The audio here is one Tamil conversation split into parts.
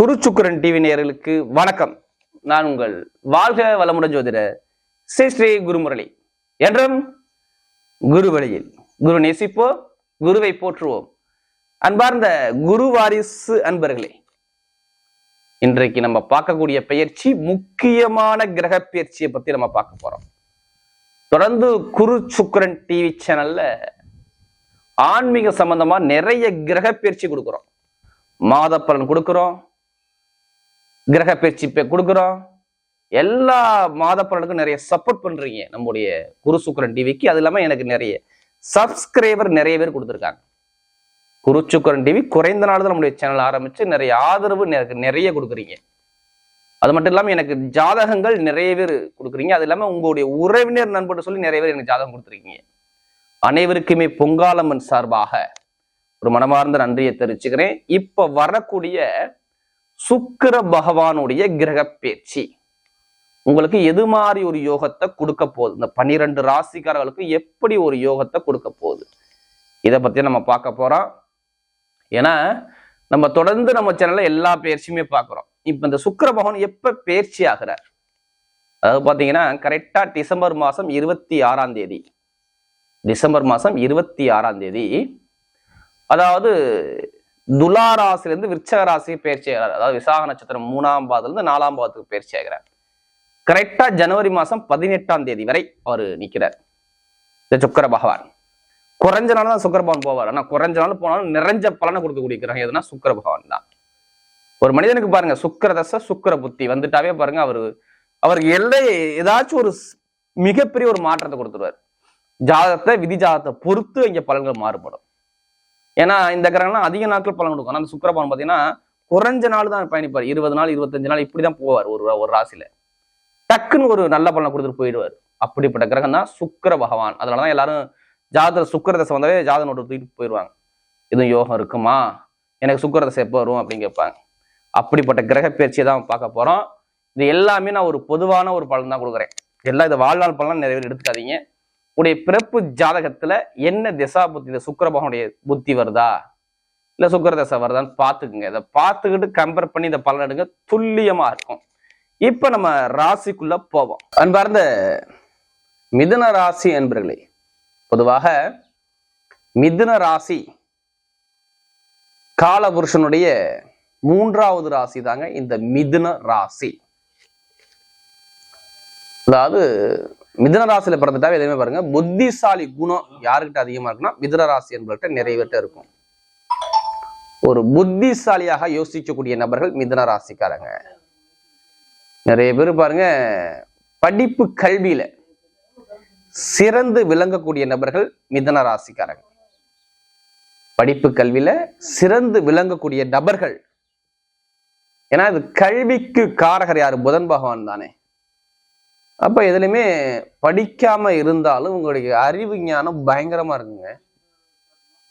குருச்சுக்குரன் டிவி நேயர்களுக்கு வணக்கம். நான் உங்கள் வாழ்க வளமுடன் ஜோதிட ஸ்ரீ ஸ்ரீ குருமுரளி. என்றும் குரு வழியில் குரு நேசிப்போ குருவை போற்றுவோம். அன்பார்ந்த குரு வாரிசு அன்பர்களே இன்றைக்கு நம்ம பார்க்கக்கூடிய பயிற்சி முக்கியமான கிரக பயிற்சியை பத்தி நம்ம பார்க்க போறோம். தொடர்ந்து குரு சுக்கரன் டிவி சேனல்ல ஆன்மீக சம்பந்தமா நிறைய கிரக பயிற்சி கொடுக்குறோம். மாத பலன் கொடுக்குறோம். கிரக பயிற்சி கொடுக்குறோம். எல்லா மாத பலனுக்கும் நிறைய சப்போர்ட் பண்றீங்க. நம்முடைய குரு சுக்கரன் டிவிக்கு. அது இல்லாம எனக்கு நிறைய சப்ஸ்கிரைபர் நிறைய பேர் கொடுத்துருக்காங்க. குரு சுக்கரன் டிவி குறைந்த நாள் தான் நம்முடைய சேனல் ஆரம்பிச்சு நிறைய ஆதரவு எனக்கு நிறைய கொடுக்குறீங்க. அது மட்டும் இல்லாமல் எனக்கு ஜாதகங்கள் நிறைய பேர் கொடுக்குறீங்க. அது இல்லாமல் உங்களுடைய உறவினர் நண்பர் சொல்லி நிறைய பேர் எனக்கு ஜாதகம் கொடுத்துருக்கீங்க. அனைவருக்குமே பொங்காலம்மன் சார்பாக ஒரு மனமார்ந்த நன்றியை தெரிவிச்சுக்கிறேன். இப்போ வரக்கூடிய சுக்கிர பகவானுடைய கிரக பேச்சு. உங்களுக்கு எது மாதிரி ஒரு யோகத்தை கொடுக்க போகுது? இந்த பன்னிரெண்டு ராசிக்காரர்களுக்கு எப்படி ஒரு யோகத்தை கொடுக்க போகுது? இதை பத்தி நம்ம பார்க்க போறோம். ஏன்னா நம்ம தொடர்ந்து நம்ம சேனல்ல எல்லா பயிற்சியுமே பார்க்குறோம். இப்போ இந்த சுக்கிர பகவான் எப்ப பயிற்சி ஆகிறார்? அதாவது பார்த்தீங்கன்னா கரெக்டா டிசம்பர் மாதம் இருபத்தி ஆறாம் தேதி. டிசம்பர் மாதம் இருபத்தி ஆறாம் தேதி. அதாவது துலா ராசியிலிருந்து விருச்சக ராசிக்கு பயிற்சி ஆகிறார். அதாவது விசாக நட்சத்திரம் மூணாம் பாதத்துல இருந்து நாலாம் பாதத்துக்கு பயிற்சி ஆகிறார். கரெக்டா ஜனவரி மாசம் பதினெட்டாம் தேதி வரை அவர் நிக்கிறார். இந்த சுக்கர பகவான். குறைஞ்ச நாள் தான் சுக்கர பகவான் போவார். ஆனா குறைஞ்ச நாள் போனாலும் நிறைஞ்ச பலனை கொடுக்கக்கூடிய கிரகம் எதுனா சுக்கர பகவான் தான். ஒரு மனிதனுக்கு பாருங்க சுக்கர தசை சுக்கர புத்தி வந்துட்டாவே பாருங்க அவரு அவருக்கு எல்லை ஏதாச்சும் ஒரு மிகப்பெரிய ஒரு மாற்றத்தை கொடுத்துருவார். ஜாதகத்தை விதி ஜாதகத்தை பொறுத்து இங்கே பலன்கள் மாறுபடும். ஏன்னா இந்த கிரகம்லாம் அதிக நாட்கள் பலன் கொடுக்கும். ஆனா அந்த சுக்கிரபவன் பார்த்தீங்கன்னா குறைஞ்ச நாள் தான் பயணிப்பார். இருபது நாள் இருபத்தஞ்சு நாள் இப்படி தான் போவார் ஒரு ஒரு ராசியில. டக்குன்னு ஒரு நல்ல பலனை கொடுத்துட்டு போயிடுவார். அப்படிப்பட்ட கிரகம் தான் சுக்கிர பகவான். அதனாலதான் எல்லாரும் ஜாதக சுக்கர தசை வந்தாவே ஜாதக நோட்டு தூக்கிட்டு போயிடுவாங்க. எதுவும் யோகம் இருக்குமா? எனக்கு சுக்கர தசை எப்போ வரும் அப்படின்னு கேட்பாங்க. அப்படிப்பட்ட கிரக பயிற்சியை தான் பார்க்க போகிறோம் இது எல்லாமே நான் ஒரு பொதுவான ஒரு பலன் தான் கொடுக்குறேன். எல்லாம் இது வாழ்நாள் பலன் நிறைய பேர் எடுத்துக்காதீங்க. உடைய பிறப்பு ஜாதகத்துல என்ன திசா புத்தி இந்த சுக்கரபகனுடைய புத்தி வருதா? இல்ல சுக்கிர தசை வருதான்னு பார்த்துக்குங்க. இதை பார்த்துக்கிட்டு கம்பேர் பண்ணி இந்த பலன் எடுங்க. துல்லியமா இருக்கும். இப்ப நம்ம ராசிக்குள்ள போவோம். அன்பார்ந்த மிதுன ராசி என்பர்களே பொதுவாக மிதுன ராசி காலபுருஷனுடைய மூன்றாவது ராசி தாங்க இந்த மிதுன ராசி. அதாவது மிதுன ராசியில பிறந்துட்டாவே எதுவுமே பாருங்க. புத்திசாலி குணம் யாருக்கிட்ட அதிகமா இருக்குன்னா மிதனராசி என்பவர்கிட்ட நிறைவேற்ற இருக்கும். ஒரு புத்திசாலியாக யோசிக்கக்கூடிய நபர்கள் மிதன ராசிக்காரங்க. நிறைய பேர் பாருங்க படிப்பு கல்வியில சிறந்து விளங்கக்கூடிய நபர்கள் மிதன ராசிக்காரங்க. படிப்பு கல்வியில சிறந்து விளங்கக்கூடிய நபர்கள். ஏன்னா இது கல்விக்கு காரகர் யாரு? புதன் பகவான் தானே. அப்போ எதுலையுமே படிக்காமல் இருந்தாலும் உங்களுடைய அறிவு ஞானம் பயங்கரமாக இருக்குங்க.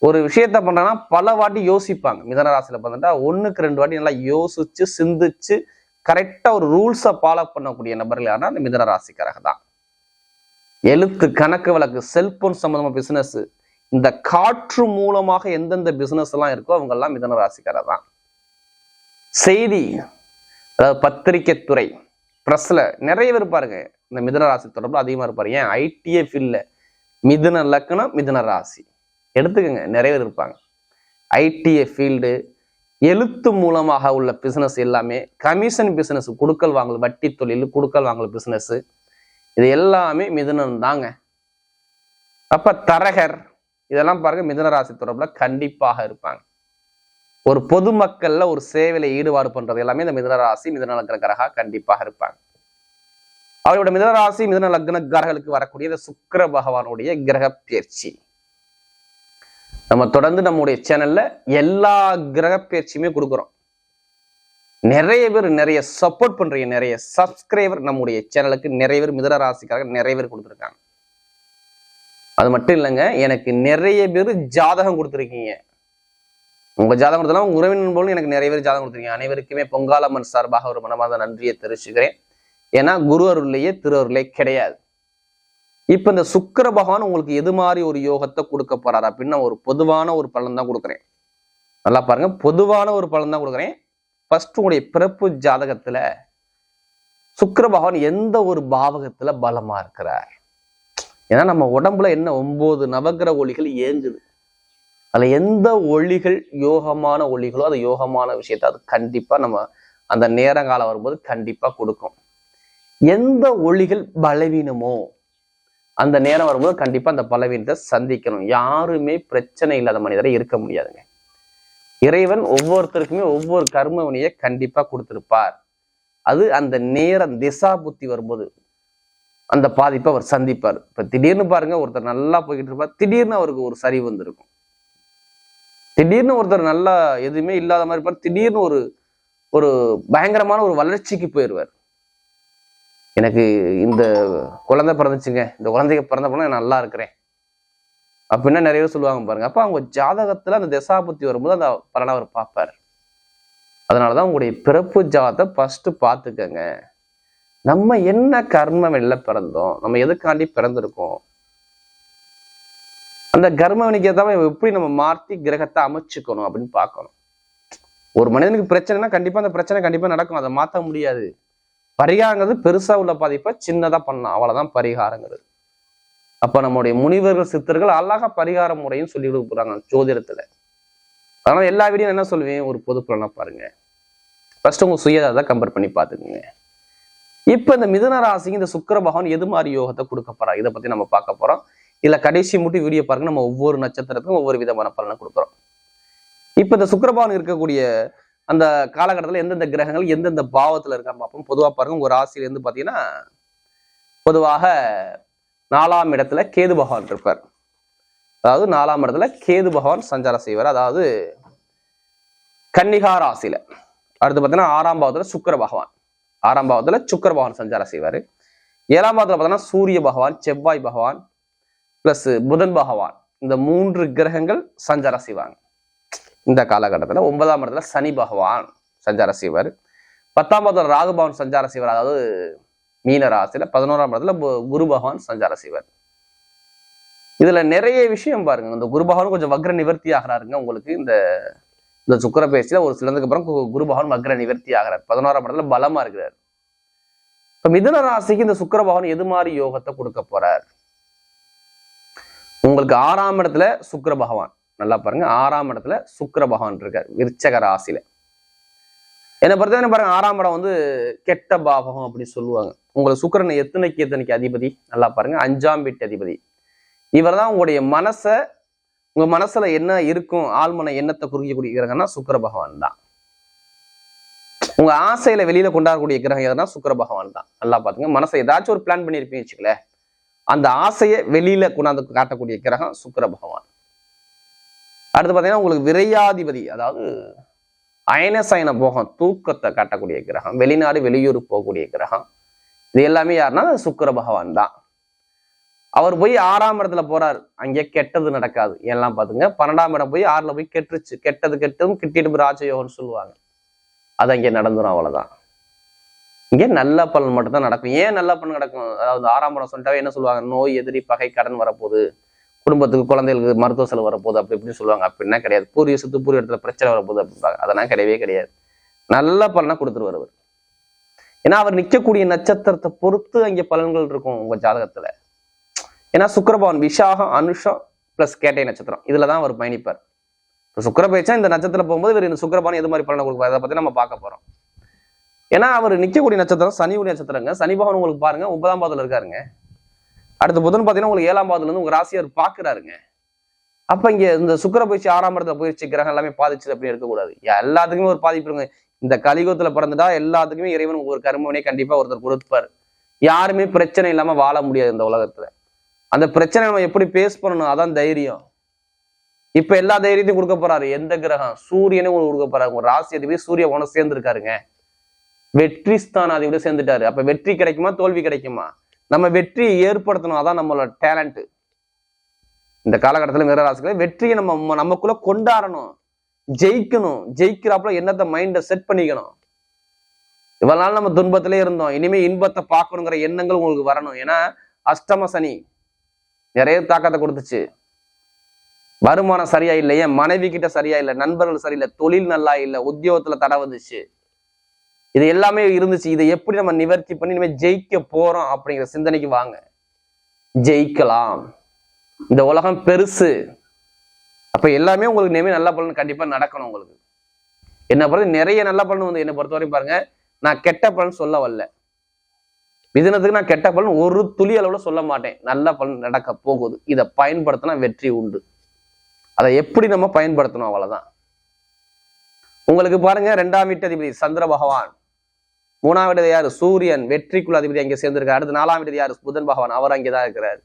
ஒரு விஷயத்த பண்ணுறேன்னா பல வாட்டி யோசிப்பாங்க. மிதன ராசியில் பார்த்துட்டா ஒன்றுக்கு ரெண்டு வாட்டி நல்லா யோசிச்சு சிந்திச்சு கரெக்டாக ஒரு ரூல்ஸை ஃபாலோ பண்ணக்கூடிய நபர்கள் யாருன்னா அந்த மிதன ராசிக்காரங்க தான். எழுத்து கணக்கு வழக்கு செல்போன் சம்மந்தமாக பிசினஸ் இந்த காற்று மூலமாக எந்தெந்த பிஸ்னஸ் எல்லாம் இருக்கோ அவங்கெல்லாம் மிதன ராசிக்காரர் தான். செய்தி அதாவது பத்திரிகை துறை. ப்ரெஸ்ல நிறைய பேர் பாருங்க இந்த மிதன ராசி தொடர்பு அதிகமாக இருப்பார். ஏன்? ஐடிஏ ஃபீல்டில் மிதுன லக்கணம் மிதுன ராசி. எடுத்துக்கோங்க நிறைய பேர் இருப்பாங்க. ஐடிஏ ஃபீல்டு எழுத்து மூலமாக உள்ள பிஸ்னஸ் எல்லாமே கமிஷன் பிஸ்னஸ் குடுக்கல் வாங்கல் வட்டி தொழில் குடுக்கல் வாங்கல் பிஸ்னஸ்ஸு இது எல்லாமே மிதுனம் தாங்க. அப்ப தரகர் இதெல்லாம் பாருங்க மிதுன ராசி தொடர்பில் கண்டிப்பாக இருப்பாங்க. ஒரு பொதுமக்கள்ல ஒரு சேவையில ஈடுபாடு பண்றது எல்லாமே இந்த மிதனராசி ராசி லக்னக்காரகா கண்டிப்பாக இருப்பாங்க. அவரோட மிதனராசி ராசி லக்னக்காரர்களுக்கு வரக்கூடிய இந்த பகவானுடைய கிரக பயிற்சி. நம்ம தொடர்ந்து நம்முடைய சேனல்ல எல்லா கிரக பயிற்சியுமே கொடுக்குறோம். நிறைய பேர் நிறைய சப்போர்ட் பண்றீங்க நிறைய சப்ஸ்கிரைபர் நம்முடைய சேனலுக்கு நிறைய பேர் மிதுன ராசிக்காக நிறைய பேர் கொடுத்துருக்காங்க. அது மட்டும் இல்லைங்க எனக்கு நிறைய பேர் ஜாதகம் கொடுத்துருக்கீங்க. உங்க ஜாதகம் கொடுத்தலாம் உங்க உறவினர் போலும் எனக்கு நிறைய பேர் ஜாதகம் கொடுத்துருக்கீங்க. அனைவருக்குமே பொங்காலம்மன் சார்பாக ஒரு மனமாத நன்றியை தெரிவிச்சுக்கிறேன். ஏன்னா குரு அருள்லையே திரு அருளே கிடையாது. இப்ப இந்த சுக்கர பகவான் உங்களுக்கு எது மாதிரி ஒரு யோகத்தை கொடுக்க போறாரு அப்படின்னு நான் ஒரு பொதுவான ஒரு பலன் தான் கொடுக்குறேன். நல்லா பாருங்க. பொதுவான ஒரு பலன் தான் கொடுக்குறேன். ஃபர்ஸ்ட் உங்களுடைய பிறப்பு ஜாதகத்துல சுக்கர பகவான் எந்த ஒரு பாவகத்துல பலமா இருக்கிறார்? ஏன்னா நம்ம உடம்புல என்ன ஒன்பது நவகிர ஒளிகள் ஏங்குது அதுல எந்த ஒளிகள் யோகமான ஒளிகளோ அது யோகமான விஷயத்தை அது கண்டிப்பா நம்ம அந்த நேரங்காலம் வரும்போது கண்டிப்பா கொடுக்கும். எந்த ஒளிகள் பலவீனமோ அந்த நேரம் வரும்போது கண்டிப்பா அந்த பலவீனத்தை சந்திக்கணும். யாருமே பிரச்சனை இல்லாத மனிதரை இருக்க முடியாதுங்க. இறைவன் ஒவ்வொருத்தருக்குமே ஒவ்வொரு கர்ம வினையை கண்டிப்பா கொடுத்திருப்பார். அது அந்த நேரம் திசா புத்தி வரும்போது அந்த பாதிப்பை அவர் சந்திப்பார். இப்ப திடீர்னு பாருங்க ஒருத்தர் நல்லா போய்கிட்டு இருப்பார். திடீர்னு அவருக்கு ஒரு சரி வந்திருக்கும். திடீர்னு ஒருத்தர் நல்லா எதுவுமே இல்லாத மாதிரி இருப்பார் திடீர்னு ஒரு ஒரு பயங்கரமான ஒரு வளர்ச்சிக்கு போயிடுவார் எனக்கு இந்த குழந்தை பிறந்துச்சுங்க இந்த குழந்தைக்கு பிறந்த பிறந்த நான் நல்லா இருக்கிறேன். அப்படின்னா நிறைய பேர் சொல்லுவாங்க பாருங்க. அப்போ அவங்க ஜாதகத்தில் அந்த தசாபத்தி வரும்போது அந்த பலனை அவர் பார்ப்பார். அதனாலதான் உங்களுடைய பிறப்பு ஜாதத்தை ஃபஸ்ட்டு பார்த்துக்கங்க. நம்ம என்ன கர்மம் வெளில பிறந்தோம் நம்ம எதுக்காண்டி பிறந்திருக்கோம் அந்த கர்மவனிக்கு ஏதாவது எப்படி நம்ம மாற்றி கிரகத்தை அமைச்சுக்கணும் அப்படின்னு பார்க்கணும். ஒரு மனிதனுக்கு பிரச்சனைனா கண்டிப்பா அந்த பிரச்சனை கண்டிப்பா நடக்கும். அதை மாற்ற முடியாது. பரிகாரங்கிறது பெருசா உள்ள பாதிப்பை சின்னதா பண்ணலாம். அவ்வளவுதான் பரிகாரங்கிறது. அப்ப நம்முடைய முனிவர்கள் சித்தர்கள் அழகா பரிகார முறையும் சொல்லி கொடுக்குறாங்க ஜோதிடத்துல. அதனால எல்லா வீடியும் என்ன சொல்லுவேன் ஒரு பொது பலனா பாருங்க. ஃபர்ஸ்ட் உங்க சுயதாரத்தை கம்பேர் பண்ணி பாத்துக்கோங்க இப்ப இந்த மிதன ராசிக்கு இந்த சுக்கர பகவான் எது மாதிரி யோகத்தை கொடுக்க போறா இதை பத்தி நம்ம பார்க்க போறோம். இல்ல கடைசி மட்டும் வீடியோ பாருங்க. நம்ம ஒவ்வொரு நட்சத்திரத்துக்கும் ஒவ்வொரு விதமான பலனை கொடுக்குறோம். இப்ப இந்த சுக்கிர இருக்கக்கூடிய அந்த காலகட்டத்தில் எந்தெந்த கிரகங்கள் எந்தெந்த பாவத்துல இருக்கான்னு பார்ப்போம். பொதுவா பாருங்க உங்கள் ராசியிலேருந்து பார்த்தீங்கன்னா பாத்தீங்கன்னா பொதுவாக நாலாம் இடத்துல கேது பகவான் இருப்பார். அதாவது நாலாம் இடத்துல கேது பகவான் சஞ்சாரம் செய்வார். அதாவது கன்னிகா ராசியில. அடுத்து பார்த்தீங்கன்னா ஆறாம் பாவத்துல சுக்கிர பகவான். ஆறாம் பாவத்தில் சுக்கர பகவான் சஞ்சாரம் செய்வார். ஏழாம் பாவத்தில் பார்த்தீங்கன்னா சூரிய பகவான் செவ்வாய் பகவான் பிளஸ் புதன் பகவான். இந்த மூன்று கிரகங்கள் சஞ்சாரம் செய்வாங்க. இந்த காலகட்டத்துல ஒன்பதாம் இடத்துல சனி பகவான் சஞ்சாரம் செய்வார். பத்தாம் இடத்துல ராகுபவன் சஞ்சாரம் செய்வார். அதாவது மீன ராசியில் பதினோராம் இடத்துல குரு பகவான் சஞ்சாரம் செய்வார். இதுல நிறைய விஷயம் பாருங்க. இந்த குரு பகவான் கொஞ்சம் வக்ர நிவர்த்தி ஆகிறாருங்க உங்களுக்கு. இந்த இந்த சுக்கர ஒரு சிலதுக்கு அப்புறம் கு- குரு பகவான் வக்ர நிவர்த்தி ஆகிறார். பதினோராம் இடத்துல பலமா இருக்கிறார். இப்போ மிதுன ராசிக்கு இந்த சுக்கர பகவான் எது மாதிரி யோகத்தை கொடுக்க போறார்? உங்களுக்கு ஆறாம் இடத்துல சுக்கர பகவான். நல்லா பாருங்க ஆறாம் இடத்துல சுக்கர பகவான் இருக்கார் விருச்சக ராசியில. என்னை பொறுத்தவரை பாருங்க ஆறாம் இடம் வந்து கெட்ட பாவகம் அப்படின்னு சொல்லுவாங்க. உங்களுக்கு சுக்கிரன் எத்தனைக்கு எத்தனைக்கு அதிபதி? நல்லா பாருங்க அஞ்சாம் வீட்டு அதிபதி. இவர் தான் உங்களுடைய மனசை உங்க மனசுல என்ன இருக்கும் ஆழ்மன எண்ணத்தை குறுக்கி கிரகம்னா சுக்கர பகவான் தான் உங்க ஆசையில வெளியில கொண்டாடக்கூடிய கிரகம் எதுனா சுக்கர பகவான் தான் நல்லா பாத்துங்க மனசை ஏதாச்சும் ஒரு பிளான் பண்ணியிருப்பீங்க வச்சுக்கல அந்த ஆசையை வெளியில கொண்டாந்து காட்டக்கூடிய கிரகம் சுக்கர பகவான். அடுத்து பாத்தீங்கன்னா உங்களுக்கு விரையாதிபதி அதாவது அயனசயன போகம் தூக்கத்தை காட்டக்கூடிய கிரகம் வெளிநாடு வெளியூர் போகக்கூடிய கிரகம் இது எல்லாமே யாருன்னா சுக்கர பகவான் தான். அவர் போய் ஆறாம் இடத்துல போறாரு. அங்கே கெட்டது நடக்காது. எல்லாம் பாத்துங்க பன்னெண்டாம் இடம் போய் ஆறுல போய் கெட்டுருச்சு. கெட்டது கெட்டதும் கிட்டிட்டு ராஜயோகம்னு சொல்லுவாங்க. அது அங்கே நடந்துடும் அவ்வளவுதான். இங்கே நல்ல பலன் மட்டும்தான் நடக்கும். ஏன் நல்ல பலன் நடக்கும்? அதாவது ஆறாம் இடம் சொல்லிட்டாவே என்ன சொல்லுவாங்க? நோய் எதிரி பகை கடன் வரப்போகுது. குடும்பத்துக்கு குழந்தைகளுக்கு மருத்துவ செலவு வரப்போகுது அப்படி இப்படின்னு சொல்லுவாங்க. அப்படின்னா கிடையாது. பூர்வீக சுத்து பூரிய இடத்துல பிரச்சனை வரப்போகுது அப்படிம்பாங்க. அதெல்லாம் கிடையவே கிடையாது. நல்ல பலனாக கொடுத்துட்டு அவர் ஏன்னா அவர் நிற்கக்கூடிய நட்சத்திரத்தை பொறுத்து அங்கே பலன்கள் இருக்கும் உங்க ஜாதகத்துல. ஏன்னா சுக்கரபவன் விஷாகம் அனுஷம் பிளஸ் கேட்டை நட்சத்திரம். இதில் தான் அவர் பயணிப்பார். இப்போ சுக்கர பயிற்சா இந்த நட்சத்திரம் போகும்போது இவர் இந்த சுக்கிரபவன் எது மாதிரி பலனை கொடுப்பார்? அதை பத்தி நம்ம பார்க்க போறோம். ஏன்னா அவர் நிற்கக்கூடிய நட்சத்திரம் சனியுடைய நட்சத்திரங்க. சனி பகவான் உங்களுக்கு பாருங்க ஒன்பதாம் பாதத்தில் இருக்காருங்க. அடுத்த புதன் பார்த்தீங்கன்னா உங்களுக்கு ஏழாம் பாதத்துல இருந்து உங்க ராசியார் பாக்குறாருங்க. அப்ப இங்க இந்த சுக்கர பயிற்சி ஆறாம் இடத்துல போயிடுச்சு கிரகம் எல்லாமே பாதிச்சது அப்படி இருக்கக்கூடாது. எல்லாத்துக்குமே ஒரு பாதிப்பு இருங்க இந்த கலியுகத்துல பிறந்துட்டா எல்லாத்துக்குமே இறைவன் ஒரு கருமனே கண்டிப்பா ஒருத்தர் கொடுப்பாரு. யாருமே பிரச்சனை இல்லாம வாழ முடியாது இந்த உலகத்துல. அந்த பிரச்சனை நம்ம எப்படி பேஸ் பண்ணணும்? அதான் தைரியம். இப்ப எல்லா தைரியத்தையும் கொடுக்க போறாரு. எந்த கிரகம்? சூரியனே உங்களுக்கு கொடுக்க போறாரு. உங்க ராசி அதிபதி சூரிய உன சேர்ந்துருக்காருங்க. வெற்றி ஸ்தானாதிபதி சேர்ந்துட்டாரு. அப்ப வெற்றி கிடைக்குமா? தோல்வி கிடைக்குமா? நம்ம வெற்றியை ஏற்படுத்தணும். அதான் நம்மளோட டேலண்ட் இந்த காலகட்டத்தில் மிரராசிகளை வெற்றியை நம்ம நமக்குள்ள கொண்டாடணும். ஜெயிக்கணும். ஜெயிக்கிறாப்புல என்னத்தை மைண்ட செட் பண்ணிக்கணும். இவ்வளவு நாள் நம்ம துன்பத்திலே இருந்தோம். இனிமே இன்பத்தை பார்க்கணுங்கிற எண்ணங்கள் உங்களுக்கு வரணும். ஏன்னா அஷ்டம சனி நிறைய தாக்கத்தை கொடுத்துச்சு. வருமானம் சரியா இல்லை ஏன் மனைவி கிட்ட சரியா இல்லை நண்பர்கள் சரியில்லை தொழில் நல்லா இல்லை உத்தியோகத்துல தடை வந்துச்சு. இது எல்லாமே இருந்துச்சு. இதை எப்படி நம்ம நிவர்த்தி பண்ணி இனிமேல் ஜெயிக்க போறோம் அப்படிங்கிற சிந்தனைக்கு வாங்க. ஜெயிக்கலாம். இந்த உலகம் பெருசு. அப்ப எல்லாமே உங்களுக்கு இனிமேல் நல்ல பலன் கண்டிப்பா நடக்கணும் உங்களுக்கு. என்ன பொறுத்து நிறைய நல்ல பலன் வந்து என்னை பொறுத்தவரையும் பாருங்க. நான் கெட்ட பலன் சொல்ல வரல. மிதனத்துக்கு நான் கெட்ட பலன் ஒரு துளி அளவுல சொல்ல மாட்டேன். நல்ல பலன் நடக்க போகுது. இதை பயன்படுத்தினா வெற்றி உண்டு. அதை எப்படி நம்ம பயன்படுத்தணும்? அவ்வளவுதான். உங்களுக்கு பாருங்க ரெண்டாம் வீட்டு அதிபதி சந்திர பகவான். மூணாம் இடது யார்? சூரியன் வெற்றிக்குள் அதிபதி அங்கே சேர்ந்திருக்காரு. அடுத்து நாலாம் இடது யார்? புதன் பகவான் அவர் அங்கேதான் இருக்கிறார்.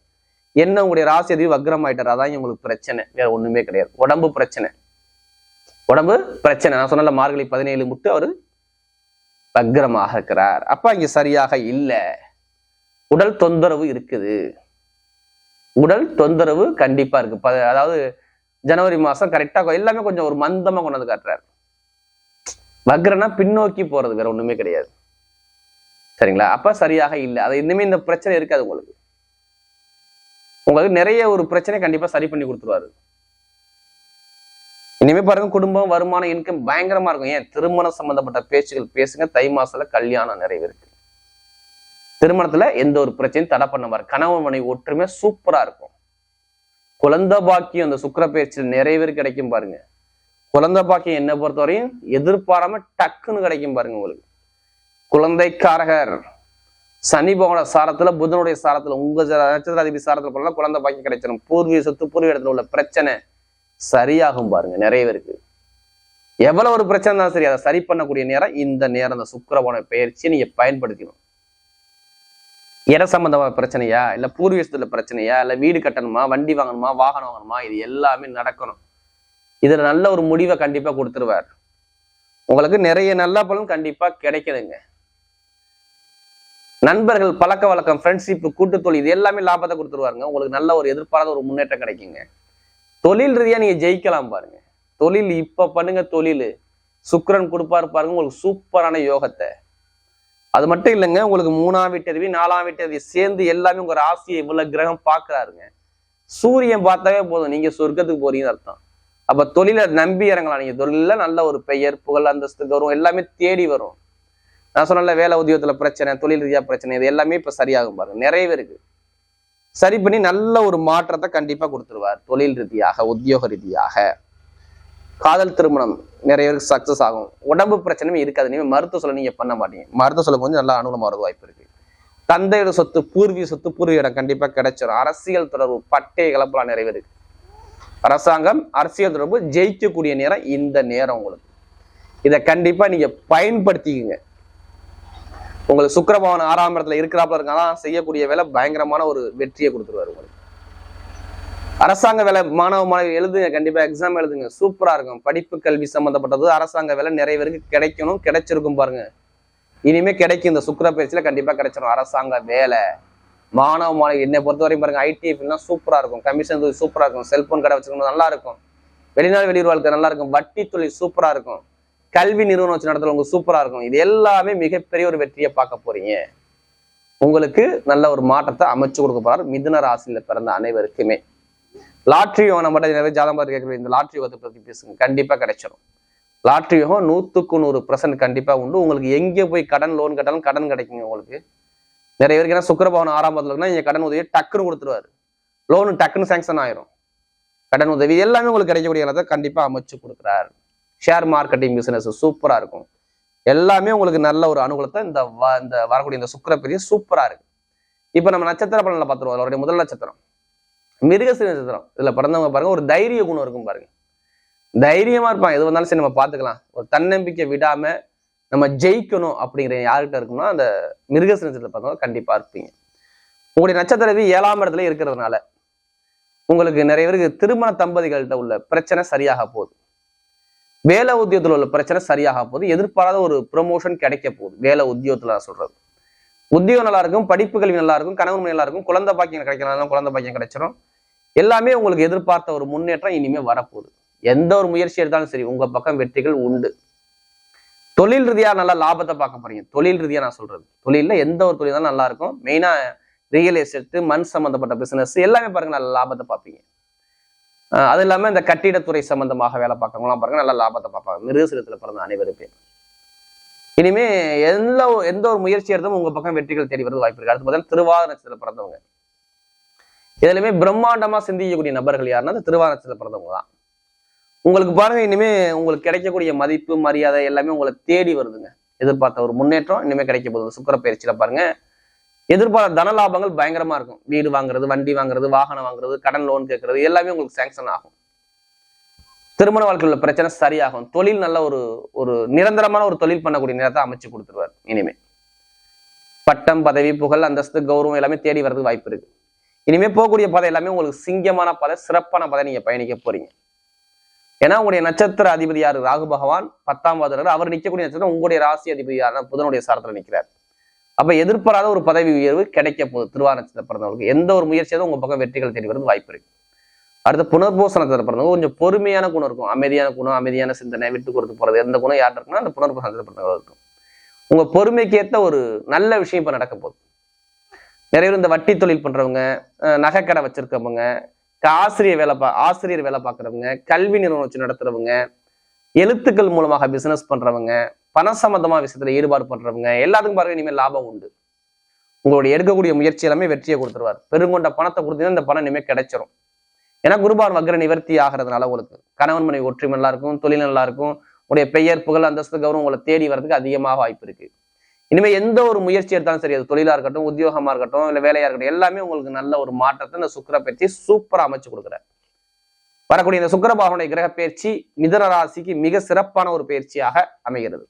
என்ன உங்களுடைய ராசி அதிபதி வக்ரம் ஆயிட்டார்? அதான் உங்களுக்கு பிரச்சனை. வேற ஒண்ணுமே கிடையாது. உடம்பு பிரச்சனை. உடம்பு பிரச்சனை. நான் சொன்னல மார்கழி பதினேழு முட்டு அவர் வக்ரமாக இருக்கிறார். அப்ப அங்க சரியாக இல்லை. உடல் தொந்தரவு இருக்குது. உடல் தொந்தரவு கண்டிப்பா இருக்கு. ப- அதாவது ஜனவரி மாசம் கரெக்டா எல்லாமே கொஞ்சம் ஒரு மந்தமா கொண்டு வந்து காட்டுறாரு. வக்ரனா பின்னோக்கி போறது வேற ஒண்ணுமே கிடையாது. சரிங்களா? அப்ப சரியாக இல்லை. அது இனிமே இந்த பிரச்சனை இருக்காது உங்களுக்கு. உங்களுக்கு நிறைய ஒரு பிரச்சனை கண்டிப்பா சரி பண்ணி கொடுத்துருவாரு. இனிமே பாருங்க குடும்பம் வருமானம் இன்கம் பயங்கரமா இருக்கும். ஏன்? திருமணம் சம்பந்தப்பட்ட பேச்சுகள் பேசுங்க. தை மாசத்துல கல்யாணம் நிறைவேறுக்கு திருமணத்துல எந்த ஒரு பிரச்சனையும் தடை பண்ண மாதிரி கணவன் மனைவி ஒற்றுமை சூப்பரா இருக்கும். குழந்தை பாக்கியம் அந்த சுக்கிர பேச்சில் நிறைவேறு கிடைக்கும் பாருங்க. குழந்தை பாக்கியம் என்ன பொறுத்தவரையும் எதிர்பாராம டக்குன்னு கிடைக்கும் பாருங்க உங்களுக்கு. குழந்தைக்காரகர். சனி பகவான சாரத்துல புதனுடைய சாரத்துல உங்க நட்சத்திராதிபதி சாரத்துல போனா குழந்தை பாக்கி கிடைச்சிடும் பூர்வீக சொத்து பூர்வீக இடத்துல உள்ள பிரச்சனை சரியாகும் பாருங்க நிறைய பேருக்கு. எவ்வளவு ஒரு பிரச்சனை இருந்தாலும் சரி அதை சரி பண்ணக்கூடிய நேரம் இந்த நேரம் அந்த சுக்கிரபவன பயிற்சியை நீங்க பயன்படுத்திக்கணும். இட சம்பந்தமான பிரச்சனையா இல்ல பூர்வீகத்துல பிரச்சனையா இல்ல வீடு கட்டணுமா வண்டி வாங்கணுமா வாகனம் வாங்கணுமா இது எல்லாமே நடக்கணும். இதுல நல்ல ஒரு முடிவை கண்டிப்பா கொடுத்துருவார். உங்களுக்கு நிறைய நல்ல பலன் கண்டிப்பா கிடைக்குதுங்க நண்பர்கள் பழக்க வழக்கம் ஃப்ரெண்ட்ஷிப் கூட்டுத்தொழில் இது எல்லாமே லாபத்தை கொடுத்துருவாருங்க. உங்களுக்கு நல்ல ஒரு எதிர்பாராத ஒரு முன்னேற்றம் கிடைக்குங்க. தொழில் ரீதியா நீங்க ஜெயிக்கலாம் பாருங்க. தொழில் இப்ப பண்ணுங்க தொழில். சுக்கரன் கொடுப்பாரு பாருங்க உங்களுக்கு சூப்பரான யோகத்தை. அது மட்டும் இல்லைங்க உங்களுக்கு மூணாம் வீட்டருவி நாலாம் வீட்டருவி சேர்ந்து எல்லாமே உங்க ராசியை இவ்வளவு கிரகம் பாக்குறாருங்க சூரியன் பார்த்தாவே போதும். நீங்க சொர்க்கத்துக்கு போறீங்கன்னு அர்த்தம். அப்ப தொழிலை நம்பி இறங்கலாம். நீங்க தொழில நல்ல ஒரு பெயர் புகழ் அந்தஸ்து கௌரவம் எல்லாமே தேடி வரும். நான் சொன்னல வேலை உத்தியோகத்தில் பிரச்சனை தொழில் ரீதியாக பிரச்சனை இது எல்லாமே இப்போ சரியாகும் பாருங்க. நிறைய இருக்கு. சரி பண்ணி நல்ல ஒரு மாற்றத்தை கண்டிப்பாக கொடுத்துருவார். தொழில் ரீதியாக உத்தியோக ரீதியாக. காதல் திருமணம் நிறைய பேருக்கு சக்ஸஸ் ஆகும். உடம்பு பிரச்சனையும் இருக்காது. நீங்கள் மருத்துவ சொல்ல நீங்கள் பண்ண மாட்டீங்க. மருத்துவ சொல்ல கொஞ்சம் நல்லா அனுகூலமா வரது வாய்ப்பு இருக்கு. தந்தையோட சொத்து பூர்வீக சொத்து பூர்வீக இடம் கண்டிப்பா கிடைச்சிடும் அரசியல் தொடர்பு பட்டை கலப்பலாம் நிறைய இருக்கு. அரசாங்கம் அரசியல் தொடர்பு ஜெயிக்கக்கூடிய நேரம் இந்த நேரம் உங்களுக்கு. இதை கண்டிப்பாக நீங்கள் பயன்படுத்திக்கங்க. உங்களுக்கு சுக்கிரபவன் ஆறாம் இடத்துல இருக்கிறாப்புல இருக்காதான் செய்யக்கூடிய வேலை பயங்கரமான ஒரு வெற்றியை கொடுத்துருவாரு உங்களுக்கு. அரசாங்க வேலை மாணவ மாணவி எழுதுங்க கண்டிப்பா எக்ஸாம் எழுதுங்க. சூப்பரா இருக்கும். படிப்பு கல்வி சம்பந்தப்பட்டது அரசாங்க வேலை நிறைய பேருக்கு கிடைக்கணும் கிடைச்சிருக்கும் பாருங்க. இனிமே கிடைக்கும் இந்த சுக்கர பயிற்சியில கண்டிப்பா கிடைச்சிடும் அரசாங்க வேலை. மாணவ மாணவி என்னை பொறுத்தவரைக்கும் பாருங்க ஐடிஎஃப்லாம் சூப்பரா இருக்கும். கமிஷன் தொழில் சூப்பரா இருக்கும். செல்போன் கடை வச்சுக்கணும் நல்லா இருக்கும். வெளிநாடு வெளியூர் வாழ்க்கை நல்லா இருக்கும். வட்டி தொழில் சூப்பரா இருக்கும். கல்வி நிறுவனம் வச்சு நடத்துறவங்க சூப்பராக இருக்கும் இது எல்லாமே மிகப்பெரிய ஒரு வெற்றியை பார்க்க போறீங்க. உங்களுக்கு நல்ல ஒரு மாற்றத்தை அமைச்சு கொடுக்க போறார் மிதுன ராசியில பிறந்த அனைவருக்குமே. லாட்ரி யோகம் மட்டும் நிறைய ஜாதகம் பார்த்து கேட்கறது இந்த லாட்ரி யோகத்தை பற்றி பேசுங்க. கண்டிப்பா கிடைச்சிடும் லாட்ரி யோகம் நூற்றுக்கு நூறு பர்சன்ட் கண்டிப்பாக உண்டு. உங்களுக்கு எங்கே போய் கடன் லோன் கட்டாலும் கடன் கிடைக்குங்க உங்களுக்கு. நிறைய பேருக்கு ஏன்னா சுக்கரபவன் ஆறாம் பத்துல இருக்குன்னா கடன் உதவியை டக்குன்னு கொடுத்துருவாரு. லோனு டக்குன்னு சேங்ஷன் ஆயிரும். கடன் உதவி எல்லாமே உங்களுக்கு கிடைக்கக்கூடிய இடத்தை கண்டிப்பாக அமைச்சு கொடுக்குறாரு. ஷேர் மார்க்கெட்டிங் பிஸ்னஸ் சூப்பராக இருக்கும். எல்லாமே உங்களுக்கு நல்ல ஒரு அனுகூலத்தை இந்த வ- இந்த வரக்கூடிய இந்த சுக்கிர பெரிய சூப்பரா இருக்கு. இப்போ நம்ம நட்சத்திர பலனில் பார்த்துருவோம். அவருடைய முதல் நட்சத்திரம் மிருகசி நட்சத்திரம். இதில் பிறந்தவங்க பாருங்க ஒரு தைரிய குணம் இருக்கும் பாருங்க. தைரியமா இருப்பான் எது வந்தாலும் சரி நம்ம பார்த்துக்கலாம். ஒரு தன்னம்பிக்கை விடாம நம்ம ஜெயிக்கணும் அப்படிங்கிற யார்கிட்ட இருக்கும்னா அந்த மிருகசி நட்சத்திரத்தில் பார்த்தவங்க கண்டிப்பாக இருப்பீங்க. உங்களுடைய நட்சத்திரவி ஏழாம் இடத்துல இருக்கிறதுனால உங்களுக்கு நிறைய பேருக்கு திருமண தம்பதிகள்கிட்ட உள்ள பிரச்சனை சரியாக போகுது. வேலை உத்தியோகத்துல உள்ள பிரச்சனை சரியாக போகுது எதிர்பாராத ஒரு ப்ரொமோஷன் கிடைக்க போகுது. வேலை உத்தியோகத்துல நான் சொல்றது. உத்தியோகம் நல்லா இருக்கும் படிப்பு கல்வி நல்லா இருக்கும் கணவன் நல்லா இருக்கும் குழந்தை பாக்கியம் கிடைக்கலாம் குழந்தை பாக்கியம் கிடைச்சிடும் எல்லாமே உங்களுக்கு எதிர்பார்த்த ஒரு முன்னேற்றம் இனிமேல் வரப்போகுது. எந்த ஒரு முயற்சி எடுத்தாலும் சரி உங்க பக்கம் வெற்றிகள் உண்டு. தொழில் ரீதியா நல்லா லாபத்தை பார்க்க போறீங்க. தொழில் ரீதியா நான் சொல்றது. தொழிலில் எந்த ஒரு தொழில் தான் நல்லா இருக்கும். மெயினா ரியல் எஸ்டேட்டு மண் சம்மந்தப்பட்ட பிசினஸ் எல்லாமே பாருங்க நல்லா லாபத்தை பார்ப்பீங்க. அது இல்லாம இந்த கட்டிடத்துறை சம்பந்தமாக வேலை பார்க்கறவங்களாம் பாருங்க நல்ல லாபத்தை பார்ப்பாங்க. மிருகசிரத்தில் பிறந்த அனைவருமே. இனிமே எந்த ஒரு- எந்த ஒரு முயற்சி எடுத்தும் உங்க பக்கம் வெற்றிகள் தேடி வரது வாய்ப்பு இருக்கு. அடுத்து பார்த்தீங்கன்னா திருவாத நட்சத்திரத்தில் பிறந்தவங்க. இதுலையுமே பிரம்மாண்டமா சிந்திக்கக்கூடிய நபர்கள் யாருன்னா அந்த திருவாத நட்சத்திரத்தில் பிறந்தவங்க தான். உங்களுக்கு பாருங்க இனிமே உங்களுக்கு கிடைக்கக்கூடிய மதிப்பு மரியாதை எல்லாமே உங்களை தேடி வருதுங்க. எதிர்பார்த்த ஒரு முன்னேற்றம் இனிமே கிடைக்க போகுது. சுக்கர பயிற்சியில பாருங்க எதிர்பார்த்த தன லாபங்கள் பயங்கரமா இருக்கும். வீடு வாங்குறது வண்டி வாங்குறது வாகனம் வாங்குறது கடன் லோன் கேட்கறது எல்லாமே உங்களுக்கு சேங்ஷன் ஆகும். திருமண வாழ்க்கையில் உள்ள பிரச்சனை சரியாகும். தொழில் நல்ல ஒரு ஒரு நிரந்தரமான ஒரு தொழில் பண்ணக்கூடிய நேரத்தை அமைச்சு கொடுத்துருவார் இனிமே. பட்டம் பதவி புகழ் அந்தஸ்து கௌரவம் எல்லாமே தேடி வர்றதுக்கு வாய்ப்பு இருக்கு. இனிமே போகக்கூடிய பாதை எல்லாமே உங்களுக்கு சிங்கமான பாதை சிறப்பான பாதை நீங்க பயணிக்க போறீங்க. ஏன்னா உங்களுடைய நட்சத்திர அதிபதி யாரு? ராகு பகவான் பத்தாம் பாதர் அவர் நிற்கக்கூடிய நட்சத்திரம் உங்களுடைய ராசி அதிபதி யாருன்னா புதனுடைய சாரத்துல நிற்கிறார் அப்ப எதிர்பாராத ஒரு பதவி உயர்வு கிடைக்க போகுது. திருவாரூர் நட்சத்திரம் பிறந்தவங்களுக்கு. எந்த ஒரு முயற்சியாவது உங்க பக்கம் வெற்றிகள் தேடி வரது வாய்ப்பு இருக்கு. அடுத்து புனர்போசனத்தில் பிறந்தவங்க கொஞ்சம் பொறுமையான குணம் இருக்கும். அமைதியான குணம் அமைதியான சிந்தனை விட்டு கொடுத்து போறது எந்த குணம் யார் இருக்குன்னா அந்த புனர்பூச நட்சத்திரம் பிறந்தவங்க இருக்கும். உங்க பொறுமைக்கு ஏத்த ஒரு நல்ல விஷயம் இப்ப நடக்க போகுது. நிறைய பேர் இந்த வட்டி தொழில் பண்றவங்க நகைக்கடை வச்சிருக்கவங்க ஆசிரியர் வேலை பா ஆசிரியர் வேலை பார்க்குறவங்க கல்வி நிறுவனம் வச்சு நடத்துறவங்க எழுத்துக்கள் மூலமாக பிசினஸ் பண்றவங்க பண சம்பந்தமா விஷயத்துல ஈடுபாடு பண்றவங்க எல்லாத்துக்கும் பாருங்க இனிமேல் லாபம் உண்டு. உங்களுடைய எடுக்கக்கூடிய முயற்சி எல்லாமே வெற்றியை கொடுத்துருவார். பெருங்கொண்ட பணத்தை கொடுத்தீங்கன்னா இந்த பணம் இனிமேல் கிடைச்சிரும். ஏன்னா குருபான் வக்ர நிவர்த்தி ஆகிறதுனால உங்களுக்கு. கணவன் மனைவி ஒற்றுமை நல்லா இருக்கும் தொழில் நல்லா இருக்கும் உங்களுடைய பெயர் புகழ் அந்தஸ்து கௌரவம் உங்களை தேடி வர்றதுக்கு அதிகமாக வாய்ப்பு இருக்கு. இனிமே எந்த ஒரு முயற்சி எடுத்தாலும் சரி அது தொழிலா இருக்கட்டும் உத்தியோகமா இருக்கட்டும் இல்ல வேலையா இருக்கட்டும் எல்லாமே உங்களுக்கு நல்ல ஒரு மாற்றத்தை இந்த சுக்கிர பயிற்சி சூப்பரா அமைச்சு கொடுக்குறார். வரக்கூடிய இந்த சுக்கரபாகனுடைய கிரக பயிற்சி மிதன ராசிக்கு மிக சிறப்பான ஒரு பயிற்சியாக அமைகிறது.